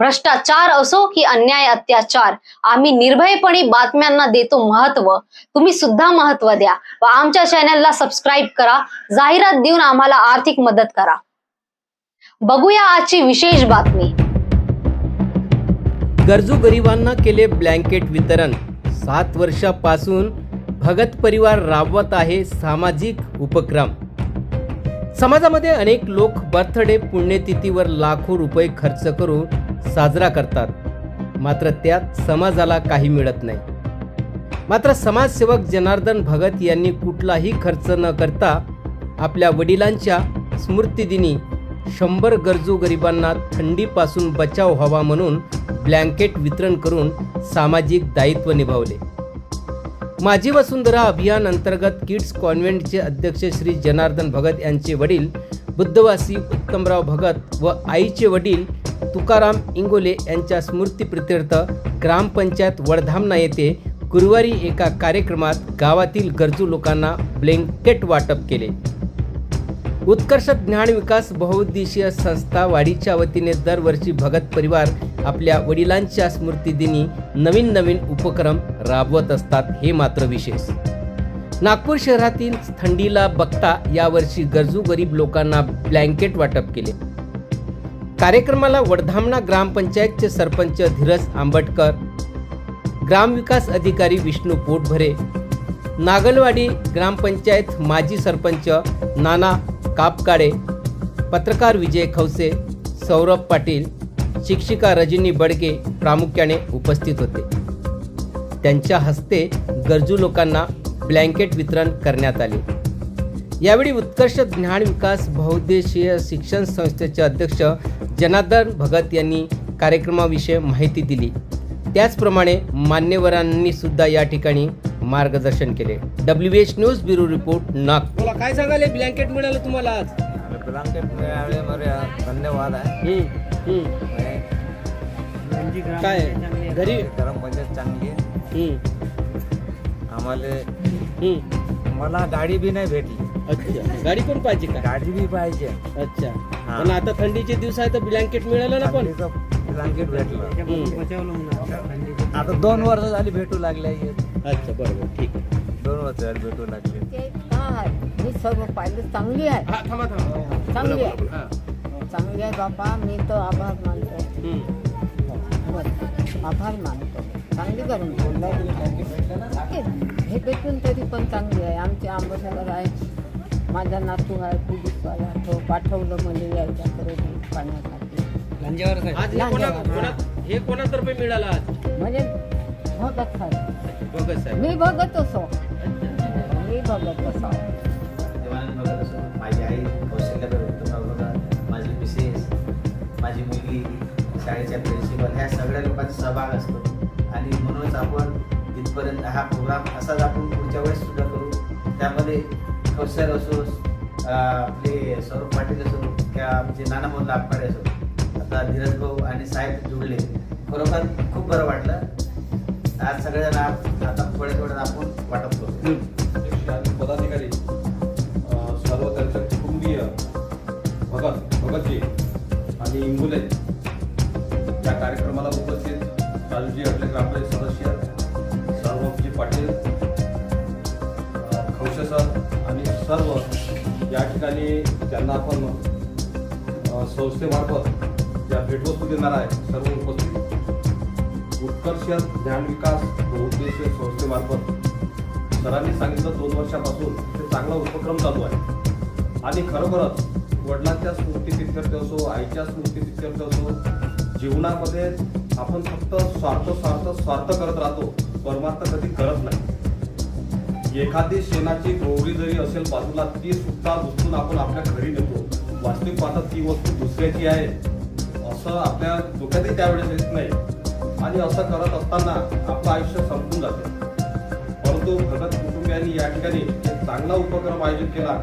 भ्रष्टाचार असो की अन्याय अत्याचार आम्ही निर्भयपणे बातम्यांना देतो महत्त्व. तुम्ही सुद्धा महत्त्व द्या व आमच्या चॅनलला सबस्क्राईब करा. जाहिरात देऊन आम्हाला आर्थिक मदत करा. बघूया आजची विशेष बातमी. गरजू गरिबांना केले ब्लँकेट वितरण. सात वर्षापासून भगत परिवार राबवत आहे सामाजिक उपक्रम. समाजामध्ये अनेक लोक बर्थडे पुण्यतिथीवर लाखो रुपये खर्च करून साजरा करतात. मात्र त्यात समाजाला काही मिळत नाही. मात्र समाजसेवक जनार्दन भगत यांनी कुठलाही खर्च न करता आपल्या वडिलांच्या स्मृतिदिनी शंभर गरजू गरिबांना थंडीपासून बचाव व्हावा म्हणून ब्लँकेट वितरण करून सामाजिक दायित्व निभावले. माझी वसुंधरा अभियान अंतर्गत किड्स कॉन्व्हेंटचे अध्यक्ष श्री जनार्दन भगत यांचे वडील बुद्धवासी उत्तमराव भगत व आईचे वडील तुकाराम इंगोले यांच्या स्मृतीप्रित्यर्थ ग्रामपंचायत वडधामना येथे गुरुवारी एका कार्यक्रमात गावातील गरजू लोकांना ब्लँकेट वाटप केले. उत्कर्ष ज्ञान विकास बहुउद्देशीय संस्था वाडीच्या वतीने दरवर्षी भगत परिवार आपल्या वडिलांच्या स्मृतिदिनी नवीन नवीन उपक्रम राबवत असतात हे मात्र विशेष. नागपूर शहरातील थंडीला बघता यावर्षी गरजू गरीब लोकांना ब्लँकेट वाटप केले. कार्यक्रमाला वडधामणा ग्रामपंचायतचे सरपंच धीरज आंबटकर ग्रामविकास अधिकारी विष्णू पोटभरे नागलवाडी ग्रामपंचायत माजी सरपंच नाना कापकाळे पत्रकार विजय खवसे सौरभ पाटील शिक्षिका रजनी बडगे प्रामुख्याने उपस्थित होते. त्यांच्या हस्ते गरजू लोकांना ब्लँकेट वितरण करण्यात आले. यावेळी उत्कर्ष ज्ञान विकास बहुद्देशीय शिक्षण संस्थेचे अध्यक्ष जनार्दन भगत यांनी कार्यक्रमाविषयी माहिती दिली. त्याचप्रमाणे मान्यवरांनी सुद्धा या ठिकाणी मार्गदर्शन केले. W H news bureau report Nagpur. बोला काय सांगाले? ब्लँकेट मिळालं तुम्हाला आज? ब्लँकेट मिळाले धन्यवाद आहे. काय? घरी? गरम चांगली आम्हाला. मला गाडी बी नाही भेटली. अच्छा. गाडी पण पाहिजे का? गाडी बी पाहिजे. अच्छा. हा. पण आता थंडीचे दिवस आहे तर ब्लँकेट मिळालं ना पण थंडीचं ब्लँकेट भेटलं. आता दोन वर्ष झाली भेटू लागले हे. अच्छा बरोबर. ठीक आहे. दोन वर्ष झाली भेटू लागले. काय? मी सर्व पाहिलं. चांगली आहे. हा थांबा थांबा. चांगली आहे. हा. चांगली आहे बाबा मी तो आभार मानतो. हम्म. बरं, आभार मानतो. चांगली करून हे भेटून तरी पण चांगली आहे. आमचे आंबेडकर आहे माझा नातू आहे पोलीसवाला तो पाठवलं म्हणजे यायच्याकडे दूध पाण्यासाठी. आज हे कोणा कोणा हे कोणातर्फे मिळालं आज? म्हणजे भगत आहे बघत साहेब. मी बघत असो. मी बघत असो. देवानंद भगत असो. माझी आई कौशल्याबाई उत्तमराव भगत माझी मिसेस माझी मुलगी शाळेच्या प्रिन्सिपल ह्या सगळ्या लोकांचा सहभाग असतो. आणि म्हणूनच आपण इथपर्यंत हा प्रोग्राम असाच आपण पुढच्या वेळेस सुद्धा करू. त्यामध्ये कौशल असो आपले सौरभ पाटील असो किंवा आमचे नाना मोहन लाभकाडे असो आता धीरज भाऊ आणि साहेब जुळले. खरोखर खूप बरं वाटलं. आज सगळेजण आता थोड्या थोड्या आपण वाटप करू. पदाधिकारी सर्व त्यांचे कुटुंबीय भगत भगतजी आणि इंगुले या कार्यक्रमाला उपस्थित राजूजी आपले ग्रामपंचायत सदस्य सर्वजी पाटील अ, सर आणि सर्व या ठिकाणी ज्यांना आपण संस्थेमार्फत ज्या भेटवस्तू देणार आहे सर्व उपस्थित. उत्कर्ष ज्ञान विकास बहुउद्देशीय संस्थेमार्फत. सरांनी सांगितलं दोन वर्षापासून ते चांगला उपक्रम चालू आहे. आणि खरोखरच वडिलांच्या स्मृतीप्रित्यर्थ असो आईच्या स्मृतीप्रित्यर्थ असो जीवनामध्ये आपण फक्त स्वार्थ स्वार्थ स्वार्थ करत राहतो परमार्थ कधी करत नाही. एखादी शेणाची गोवरी जरी असेल बाजूला ती सुद्धा उचलून आपण आपल्या घरी नेतो. वास्तविक पाहता ती वस्तू दुसऱ्याची आहे. असं आपल्या डोक्यातही त्यावेळेस येत नाही. आणि असं करत असताना आपलं आयुष्य संपून जाते. परंतु भगत कुटुंबियांनी या ठिकाणी एक चांगला उपक्रम आयोजित केला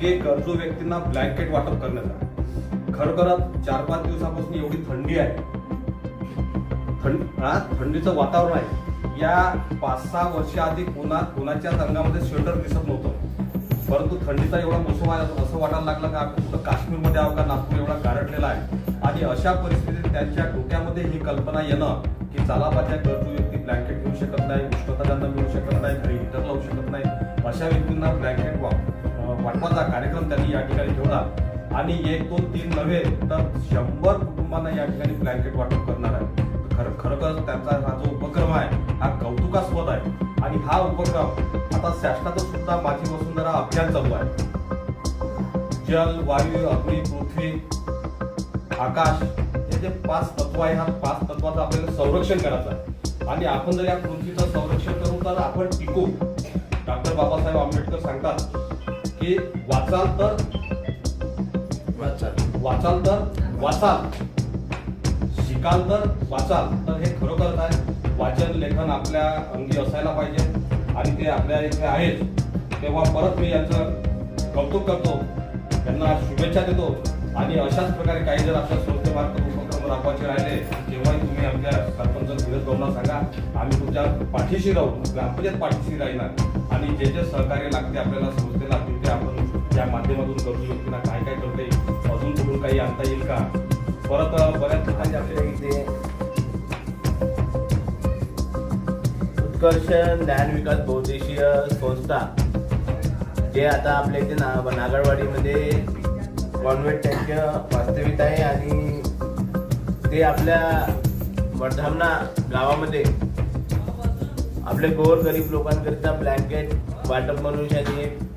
की गरजू व्यक्तींना ब्लँकेट वाटप करण्याचा. खरोखरच चार पाच दिवसापासून एवढी थंडी आहे. थंड हा? थंडीचं वातावरण आहे. या पाच सहा वर्षाआधी उन्हात उन्हाच्याच अंगामध्ये स्वेटर दिसत नव्हतं. परंतु थंडीचा एवढा मोसम असं वाटायला लागलं का आपण कुठं काश्मीरमध्ये आहो का नागपूर एवढा गारटलेला आहे. आणि अशा परिस्थितीत त्यांच्या डोक्यामध्ये ही कल्पना येणं की चला माझ्या गरजू व्यक्ती ब्लँकेट घेऊ शकत नाही उष्णता त्यांना मिळू शकत नाही घरी हिटर लावू शकत नाही. अशा व्यक्तींना ब्लँकेट वा वाटपाचा कार्यक्रम त्यांनी या ठिकाणी ठेवला. आणि एक दोन तीन नव्हे तर शंभर कुटुंबांना या ठिकाणी ब्लँकेट वाटप करणार. खर खरोखर त्यांचा हा जो उपक्रम आहे हा कौतुकास्पद आहे. आणि हा उपक्रम आता शासनाचं सुद्धा माझी वसुंधरा अभियान चालू आहे. जल वायू अग्नी पृथ्वी आकाश हे जे पाच तत्व आहे ह्या पाच तत्वाचं आपल्याला संरक्षण करायचं आहे. आणि आपण जर या पृथ्वीचं संरक्षण करू तर आपण टिकू. डॉक्टर बाबासाहेब आंबेडकर सांगतात की वाचाल तर वाचाल तर वाचाल. शिकाल तर वाचाल तर हे खरोखरच आहे वाचन लेखन आपल्या अंगी असायला पाहिजे आणि ते आपल्या इथे आहेत. तेव्हा परत मी यांचं कौतुक करतो. त्यांना शुभेच्छा देतो आणि अशाच प्रकारे काही जर आपल्या संस्थेमार्फत उपक्रम राबवायचे राहिले तेव्हाही तुम्ही आमच्या सरपंच धीरज भाऊंना सांगा आम्ही तुमच्या पाठीशी राहू ग्रामपंचायत पाठीशी राहणार. आणि जे जे सहकार्य लागते आपल्याला संस्थेला तिथे आपण या माध्यमातून करू शकतो ना काय काय करते अजून कुठून काही आणता येईल का? परत बऱ्याच ठिकाणी आपल्या इथे उत्कर्ष ज्ञान विकास बहुद्देशीय संस्था जे आता आपल्या इथे ना नागरवाडीमध्ये कॉन्व्हेंट त्यांचं वास्तविक आहे आणि ते आपल्या वडधामना गावामध्ये आपले गोर गरीब लोकांकरिता ब्लँकेट वाटप म्हणून त्यांनी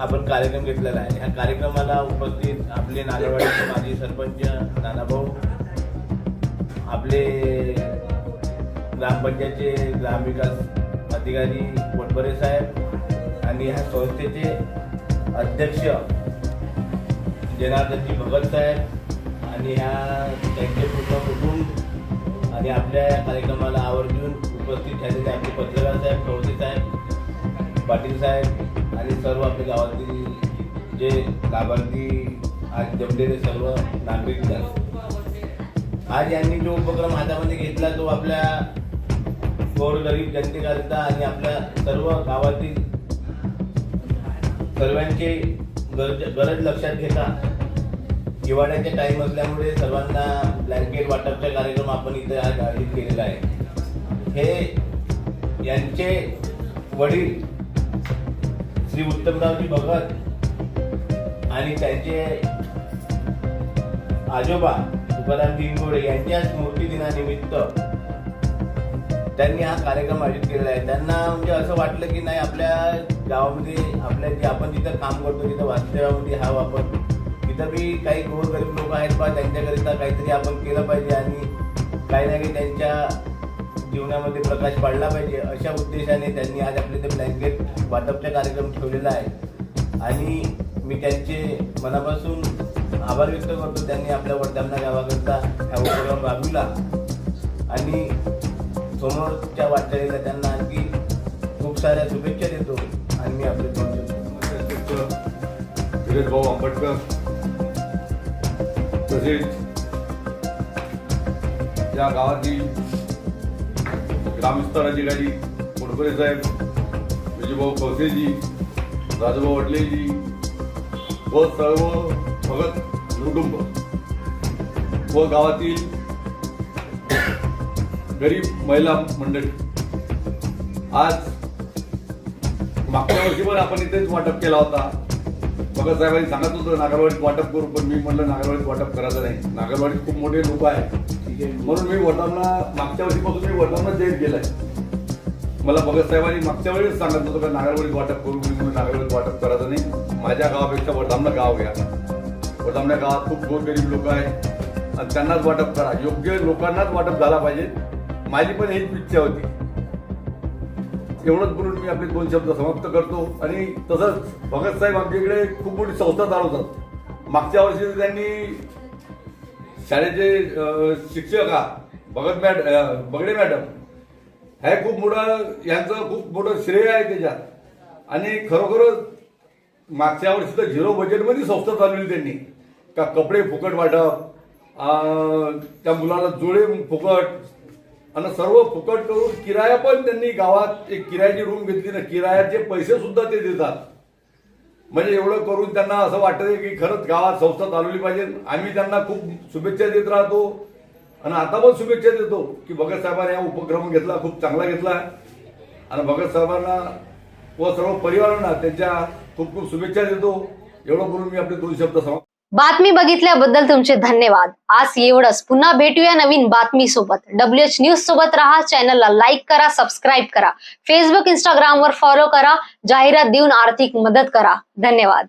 आपण कार्यक्रम घेतलेला आहे. ह्या कार्यक्रमाला उपस्थित आपले नागरवाडीचे माजी सरपंच नानाभाऊ आपले ग्रामपंचायतचे ग्रामविकास अधिकारी वटबरे साहेब आणि ह्या संस्थेचे अध्यक्ष जनार्दनजी भगत साहेब आणि ह्या त्यांचे पूर्ण कुटुंब आणि आपल्या या कार्यक्रमाला आवर्जून उपस्थित झालेले आपले पत्रकार साहेब खवसे साहेब पाटील साहेब सर्व आपल्या गावातील जे लाभार्थी आज जमलेले सर्व नागरिक आज यांनी जो उपक्रम हातामध्ये घेतला तो आपल्या गोरगरीब जनतेकरिता आणि आपल्या सर्व गावातील सर्वांचे गरज गरज लक्षात घेता हिवाळ्याचे टाईम असल्यामुळे सर्वांना ब्लँकेट वाटपचा कार्यक्रम आपण इथे आज आयोजित केलेला आहे. हे यांचे वडील श्री उत्तमरावजी भगत आणि त्यांचे आजोबा तुकाराम दिनगोडे यांच्या स्मृती दिनानिमित्त त्यांनी हा कार्यक्रम आयोजित केलेला आहे. त्यांना म्हणजे असं वाटलं की नाही आपल्या गावामध्ये आपल्या जे आपण जिथं काम करतो तिथं वास्तव्यामध्ये हा आपण तिथं बी काही गोरगरीब लोक आहेत बा त्यांच्याकरिता काहीतरी आपण केलं पाहिजे आणि काही ना काही त्यांच्या जीवनामध्ये प्रकाश पाडला पाहिजे अशा उद्देशाने त्यांनी आज आपले ते ब्लँकेट वाटपचा कार्यक्रम ठेवलेला आहे. आणि मी त्यांचे मनापासून आभार व्यक्त करतो त्यांनी आपल्या वडदामना गावाकरता हा उपक्रम राबविला. आणि समोरच्या वाटचालीला त्यांना आणखी खूप साऱ्या शुभेच्छा देतो. आणि मी आपले धीरज भाऊ आंबेडकर तसेच या गावातील ग्रामविस्तार अधिकारी कोडकरे साहेब विजयभाऊ कवसेजी राजूभाऊ वडलेजी व सर्व भगत कुटुंब व गावातील गरीब महिला मंडळी. आज मागच्या वर्षी पण आपण इथेच वाटप केला होता. भगत साहेबांनी सांगत होतं नागरवाडीत वाटप करू पण मी म्हणलं नागरवाडीत वाटप करायचं नाही. नागरवाडीत खूप मोठे लोक आहेत. म्हणून मी वडगामला मागच्या वर्षीपासून मी वडगामला जाहीर केलंय मला भगत साहेबांनी मागच्या वेळेस सांगत होतं का नागरवळीत वाटप करू म्हणून नागरवळीत वाटप करायचं नाही. माझ्या गावापेक्षा वडगामला गाव घ्या. वडगामल्या गावात खूप गोरगरीब लोक आहेत. आणि त्यांनाच वाटप करा. योग्य लोकांनाच वाटप झाला पाहिजे. माझी पण हीच इच्छा होती. एवढंच बोलून मी आपले दोन शब्द समाप्त करतो. आणि तसंच भगत साहेब आमच्याकडे खूप मोठी संस्था चालवतात. मागच्या वर्षी त्यांनी शाळेचे शिक्षक शिक्षक भगत मॅड बगडे मॅडम हे खूप मोठं यांचं खूप मोठं श्रेय आहे त्याच्यात. आणि खरोखरच मागच्या वर्षी तर झिरो बजेटमध्ये संस्था चालवली त्यांनी. का कपडे फुकट वाटप त्या मुलाला जुळे फुकट आणि सर्व फुकट करून किराया पण त्यांनी गावात एक किरायाची रूम घेतली ना किरायाचे पैसे सुद्धा ते देतात. म्हणजे एवढं करून त्यांना असं वाटतं की खरंच गावात संस्था चालवली पाहिजे. आम्ही त्यांना खूप शुभेच्छा देत राहतो. आणि आता पण शुभेच्छा देतो की भगत साहेबांनी हा उपक्रम घेतला खूप चांगला घेतला. आणि भगत साहेबांना व सर्व परिवारांना त्यांच्या खूप खूप शुभेच्छा देतो. एवढं बोलून मी आपले दोन शब्द समाप्त बातमी बघितल्याबद्दल तुमचे धन्यवाद. आज एवढंच. पुन्हा भेटूया नवीन बातमी सोबत. डब्ल्यू एच न्यूज सोबत राहा. चॅनलला लाईक करा सबस्क्राईब करा. फेसबुक इंस्टाग्राम वर फॉलो करा. जाहिरात देऊन आर्थिक मदत करा. धन्यवाद.